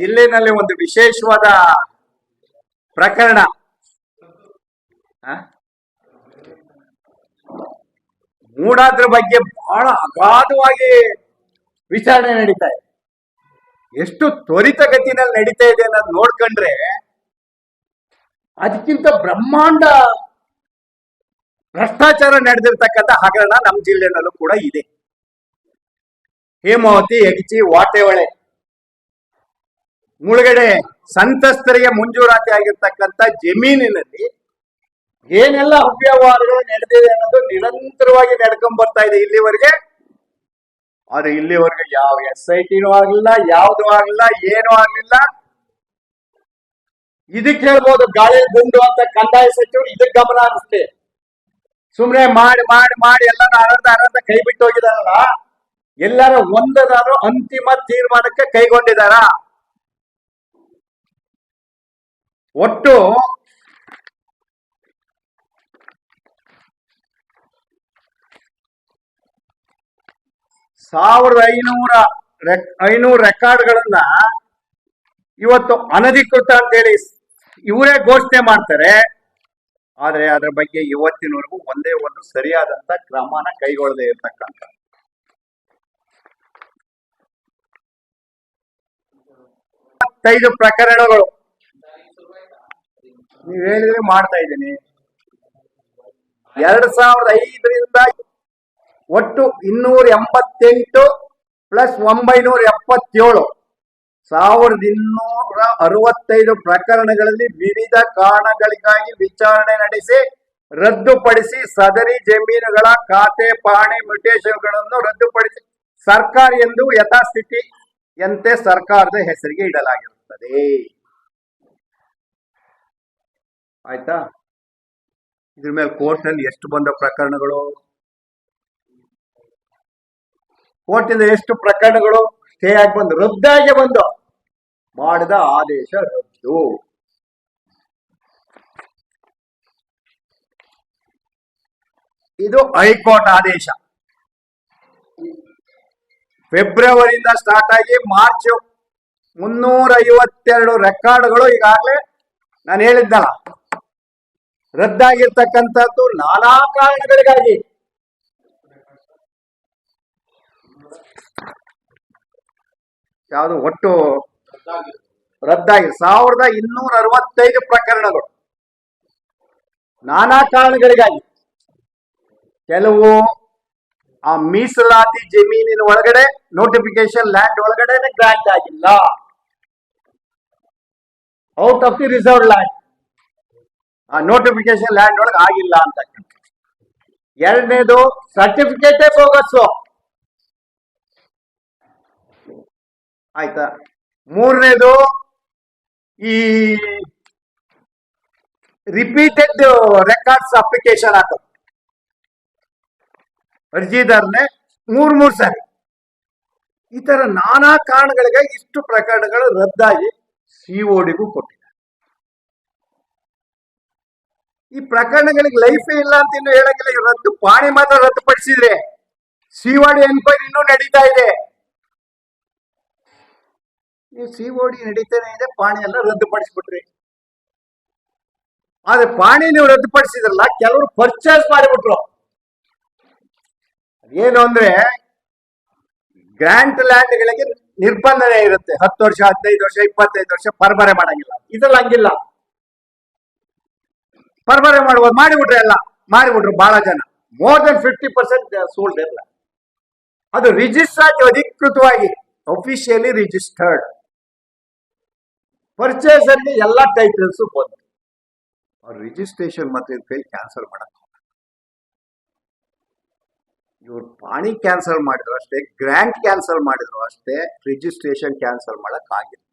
ಜಿಲ್ಲೆನಲ್ಲಿ ಒಂದು ವಿಶೇಷವಾದ ಪ್ರಕರಣ? ಮೂಡಾದ್ರ ಬಗ್ಗೆ ಬಹಳ ಅಗಾಧವಾಗಿ ವಿಚಾರಣೆ ನಡೀತಾ ಇದೆ. ಎಷ್ಟು ತ್ವರಿತಗತಿನಲ್ಲಿ ನಡೀತಾ ಇದೆ ಅನ್ನೋದು ನೋಡ್ಕೊಂಡ್ರೆ ಅದಕ್ಕಿಂತ ಬ್ರಹ್ಮಾಂಡ ಭ್ರಷ್ಟಾಚಾರ ನಡೆದಿರ್ತಕ್ಕಂಥ ಹಗರಣ ನಮ್ಮ ಜಿಲ್ಲೆನಲ್ಲೂ ಕೂಡ ಇದೆ. ಹೇಮಾವತಿ ಯಗಚಿ ವಾಟೆವಳೆ ಮುಳುಗಡೆ ಸಂತ್ರಸ್ತರಿಗೆ ಮುಂಜೂರಾತಿ ಆಗಿರ್ತಕ್ಕಂಥ ಜಮೀನಿನಲ್ಲಿ ಏನೆಲ್ಲ ಅವ್ಯವಹಾರಗಳು ನಡೆದಿದೆ ಅನ್ನೋದು ನಿರಂತರವಾಗಿ ನಡ್ಕೊಂಡ್ ಬರ್ತಾ ಇದೆ ಇಲ್ಲಿವರೆಗೆ. ಆದ್ರೆ ಇಲ್ಲಿವರೆಗೆ ಯಾವ ಎಸ್ ಐ ಟಿನೂ ಆಗ್ಲಿಲ್ಲ, ಯಾವ್ದು ಆಗ್ಲಿಲ್ಲ, ಏನೂ ಆಗ್ಲಿಲ್ಲ. ಇದಕ್ಕೆ ಹೇಳ್ಬೋದು ಗಾಳಿ ಗುಂಡು ಅಂತ ಕಂದಾಯ ಸಚಿವರು ಇದಕ್ಕೆ ಗಮನ ಹರಿಸ್ತೆ ಸುಮ್ನೆ ಮಾಡಿ ಮಾಡಿ ಮಾಡಿ ಎಲ್ಲಾರು ಅರ್ಧ ಅರ್ಧ ಕೈ ಬಿಟ್ಟು ಹೋಗಿದಾರಲ್ಲ. ಎಲ್ಲರ ಒಂದದಾರು ಅಂತಿಮ ತೀರ್ಮಾನಕ್ಕೆ ಕೈಗೊಂಡಿದಾರ? ಒಟ್ಟು ಸಾವಿರದ ಐನೂರ ಐನೂರು ರೆಕಾರ್ಡ್ಗಳನ್ನ ಇವತ್ತು ಅನಧಿಕೃತ ಅಂತೇಳಿ ಇವರೇ ಘೋಷಣೆ ಮಾಡ್ತಾರೆ. ಆದ್ರೆ ಅದ್ರ ಬಗ್ಗೆ ಇವತ್ತಿನವರೆಗೂ ಒಂದೇ ಒಂದು ಸರಿಯಾದಂತ ಕ್ರಮನ ಕೈಗೊಳ್ಳದೆ ಇರ್ತಕ್ಕಂಥ. ಪ್ರಕರಣಗಳು. ನೀವ್ ಹೇಳಿದ್ರೆ ಮಾಡ್ತಾ ಇದ್ದೀನಿ. ಎರಡ್ ಸಾವಿರದ ಐದರಿಂದ ಒಟ್ಟು ಇನ್ನೂರ ಎಂಬತ್ತೆಂಟು ಪ್ಲಸ್ ಒಂಬೈನೂರ ಎಪ್ಪತ್ತೇಳು. ಸಾವಿರದ ಇನ್ನೂರ ಅರವತ್ತೈದು ಪ್ರಕರಣಗಳಲ್ಲಿ ವಿವಿಧ ಕಾರಣಗಳಿಗಾಗಿ ವಿಚಾರಣೆ ನಡೆಸಿ, ರದ್ದುಪಡಿಸಿ ಸದರಿ ಜಮೀನುಗಳ ಖಾತೆ ಪಹಣಿ ಮ್ಯೂಟೇಶನ್ಗಳನ್ನು ರದ್ದುಪಡಿಸಿ ಸರ್ಕಾರ ಎಂದು ಯಥಾಸ್ಥಿತಿಯಂತೆ ಸರ್ಕಾರದ ಹೆಸರಿಗೆ ಇಡಲಾಗಿರುತ್ತದೆ. ಆಯ್ತಾ? ಇದ್ರ ಮೇಲೆ ಕೋರ್ಟ್ನಲ್ಲಿ ಎಷ್ಟು ಬಂದ ಪ್ರಕರಣಗಳು? ಕೋರ್ಟಿಂದ ಎಷ್ಟು ಪ್ರಕರಣಗಳು? ಸ್ಟೇ ಆಗಿ ಬಂದು, ರದ್ದಾಗಿ ಬಂದು ಮಾಡಿದ ಆದೇಶ ರದ್ದು. ಇದು ಹೈಕೋರ್ಟ್ ಆದೇಶ. ಫೆಬ್ರವರಿಯಿಂದ ಸ್ಟಾರ್ಟ್ ಆಗಿ ಮಾರ್ಚ್ ಮುನ್ನೂರ ಐವತ್ತೆರಡು ರೆಕಾರ್ಡ್ಗಳು ಈಗಾಗಲೇ ನಾನು ಹೇಳಿದ್ದಲ್ಲ. ರದ್ದಾಗಿರ್ತಕ್ಕಂಥದ್ದು ನಾನಾ ಕಾರಣಗಳಿಗಾಗಿ. ಯಾವುದು ಒಟ್ಟು ರದ್ದಾಗಿ, ಸಾವಿರದ ಇನ್ನೂರ ಅರವತ್ತೈದು ಪ್ರಕರಣಗಳು. ನಾನಾ ಕಾರಣಗಳಿಗಾಗಿ. ಕೆಲವು ಆ ಮೀಸಲಾತಿ ಜಮೀನಿನ ಒಳಗಡೆ ನೋಟಿಫಿಕೇಶನ್ ಲ್ಯಾಂಡ್ ಒಳಗಡೆ ಗ್ರಾಂಟ್ ಆಗಿಲ್ಲ. Out of the reserve land ಆ ನೋಟಿಫಿಕೇಶನ್ ಲ್ಯಾಂಡ್ ಒಳಗೆ ಆಗಿಲ್ಲ ಅಂತ ಎರಡನೇದು ಸರ್ಟಿಫಿಕೇಟೇ ಬೋಗಸ್ಸು ಆಯ್ತಾ? ಮೂರನೇದು ಈ ರಿಪೀಟೆಡ್ ರೆಕಾರ್ಡ್ಸ್ ಅಪ್ಲಿಕೇಶನ್ ಹಾಕೋದು ಅರ್ಜಿದಾರನೇ ಮೂರು ಮೂರು ಸಾರಿ. ಈ ತರ ನಾನಾ ಕಾರಣಗಳಿಗೆ ಇಷ್ಟು ಪ್ರಕರಣಗಳು ರದ್ದಾಗಿ ಸಿಒಡಿಗೂ ಕೊಟ್ಟಿದ್ದಾರೆ ಈ ಪ್ರಕರಣಗಳಿಗೆ ಲೈಫೇ ಇಲ್ಲ ಅಂತ ಇನ್ನು ಹೇಳಂಗಿಲ್ಲ ರದ್ದು ಪಾಣಿ ಮಾತ್ರ ರದ್ದುಪಡಿಸಿದ್ರೆ ಸಿಒಡಿ ಎನ್ಕ್ವೈರಿ ಇನ್ನೂ ನಡೀತಾ ಇದೆ. ಈ ಸಿಒಡಿ ನಡೀತಾನೆ ಇದೆ, ಪಾಣಿ ಎಲ್ಲ ರದ್ದುಪಡಿಸ್ಬಿಟ್ರಿ. ಆದ್ರೆ ಪಾಣಿ ನೀವು ರದ್ದುಪಡಿಸಿದ್ರಲ್ಲ, ಕೆಲವರು ಪರ್ಚೇಸ್ ಮಾಡಿಬಿಟ್ರು. ಏನು ಅಂದ್ರೆ ಗ್ರಾಂಟ್ ಲ್ಯಾಂಡ್ಗಳಿಗೆ ನಿರ್ಬಂಧನೆ ಇರುತ್ತೆ. ಹತ್ತು ವರ್ಷ, ಹದಿನೈದು ವರ್ಷ, ಇಪ್ಪತ್ತೈದು ವರ್ಷ ಪರಬರೆ ಮಾಡಂಗಿಲ್ಲ. ಇದ್ರಲ್ಲಿ ಹಂಗಿಲ್ಲ. ಪರ್ಬರೆ ಮಾಡುವ ಮಾಡಿಬಿಟ್ರೆ ಎಲ್ಲ ಮಾಡಿಬಿಟ್ರು ಬಹಳ ಜನ. More than fifty percent sold ಎಲ್ಲ ಅದು ರಿಜಿಸ್ಟರ್ ಆಗಿ ಅಧಿಕೃತವಾಗಿ ಅಫಿಷಿಯಲಿ ರಿಜಿಸ್ಟರ್ಡ್ ಪರ್ಚೇಸ್ ಅಲ್ಲಿ ಎಲ್ಲ ಟೈಟಲ್ಸ್ ಬಂತು ಅವ್ರ ರಿಜಿಸ್ಟ್ರೇಷನ್ ಮತ್ತೆ ಕೈ ಕ್ಯಾನ್ಸಲ್ ಮಾಡಕ್ ಇವ್ರು ಪಾಣಿ ಕ್ಯಾನ್ಸಲ್ ಮಾಡಿದ್ರು ಅಷ್ಟೇ ಗ್ರ್ಯಾಂಟ್ ಕ್ಯಾನ್ಸಲ್ ಮಾಡಿದ್ರು ಅಷ್ಟೇ ರಿಜಿಸ್ಟ್ರೇಷನ್ ಕ್ಯಾನ್ಸಲ್ ಮಾಡಕ್ ಆಗಿಲ್ಲ